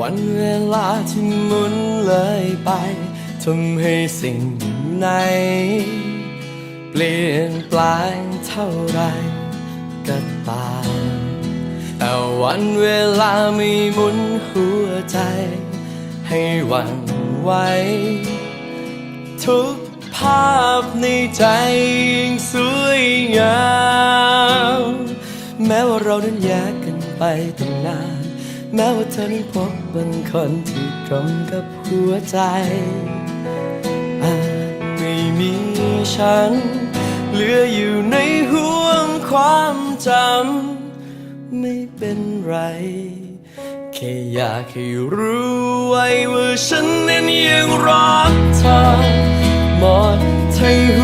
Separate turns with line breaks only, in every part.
วันเวลาที่หมุนเลยไปทำให้สิ่งไหน เปลี่ยนแปลงเท่าไรก็ตามแต่วันเวลาไม่หมุนหัวใจ ให้วันไหวทุกภาพในใจยังสวยงามแม้ว่าเรานั้นแยกกันไปตั้งนาน แม้ว่าเธอนั้นพบบางคนที่ตรงกับหัวใจอาจไม่มีฉัน เหลืออยู่ในห่วงความจำ ไม่เป็นไร แค่อยากให้รู้ไว้ว่าฉันนั้นยังรักเธอหมดทั้งหัว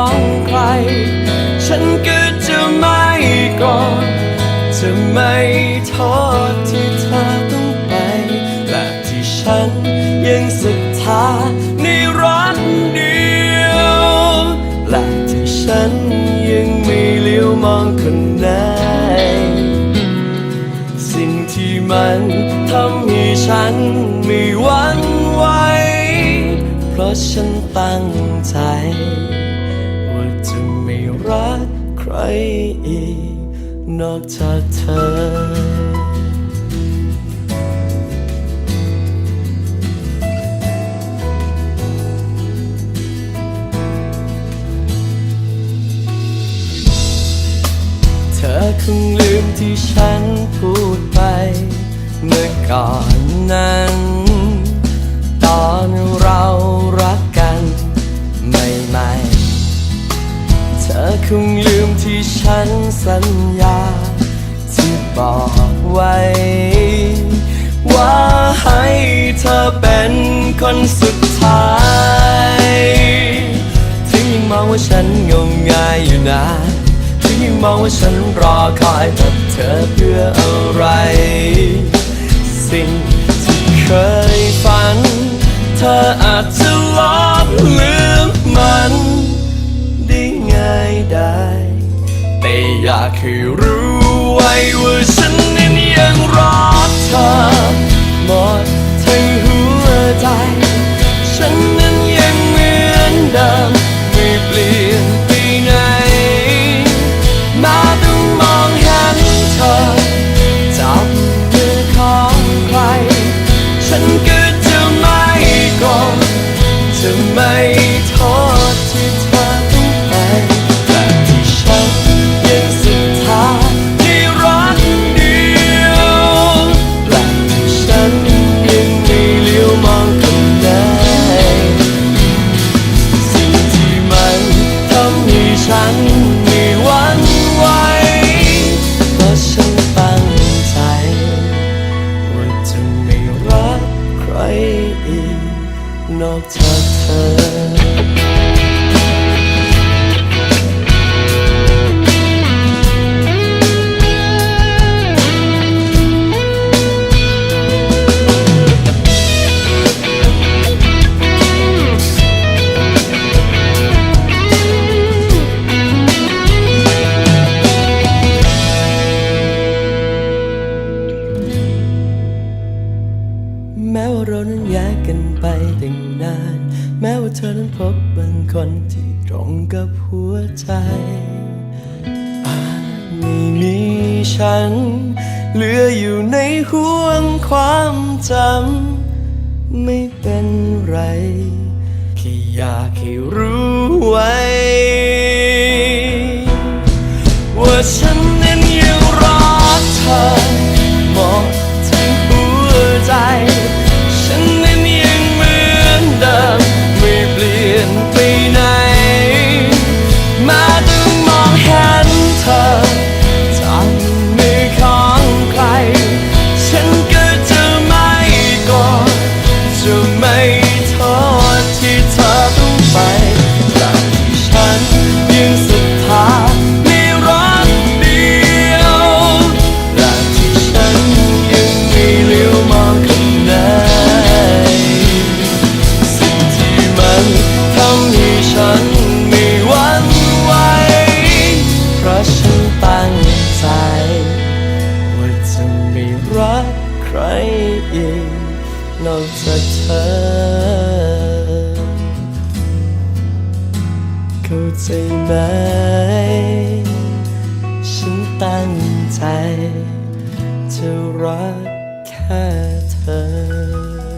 ของใคร ฉันก็จะไม่กรธจะไม่โทษที่เธอต้องไป และที่ฉันยังศรัทธาในรักเดียว และที่ฉันยังไม่เลี้ยวมองคนไหนสิ่งที่มันทำให้ฉันไม่หวั่นไหวเพราะฉันตั้งใจ นอกจากเธอเธอคงลืมที่ฉันพูดไป เมื่อก่อนนั้น ตอนเรา คงลืมที่ฉันสัญญา ที่บอกไว้ ว่าให้เธอเป็นคนสุดท้ายถึงยังมองว่าฉันงมงายอยู่นานถึงยังมองว่าฉันรอคอยกับเธอเพื่ออะไร สิ่งที่เคยฝัน เธออาจจะ ให้รู้ไว้ว่าฉันนั้นยังรักเธอหมดทั้งหัวใจ ฉันนั้นยังเหมือนเดิมไม่เปลี่ยนไปไหน มาต้องมองเห็นเธอจับมือของใคร ฉันก็จะไม่กรธจะไม่ เรานั้นแยกกันไปตั้งนาน แม้ว่าเธอนั้นพบบางคนที่ตรงกับหัวใจอาจไม่มีฉัน เหลืออยู่ในห่วงความจำ ไม่เป็นไร แค่อยากให้รู้ไว้ ยงศรัทธามีรักเดียวรักที่ฉันยังมีเลี้ยวมองข้างในสิ่งที่มันทำให้ฉันมีวันไหวเพราะฉันตั้งใจ ว่าจะไม่รักใครอีกนอกจากเธอ เข้าใจไหม ฉันตั้งใจ จะรักแค่เธอ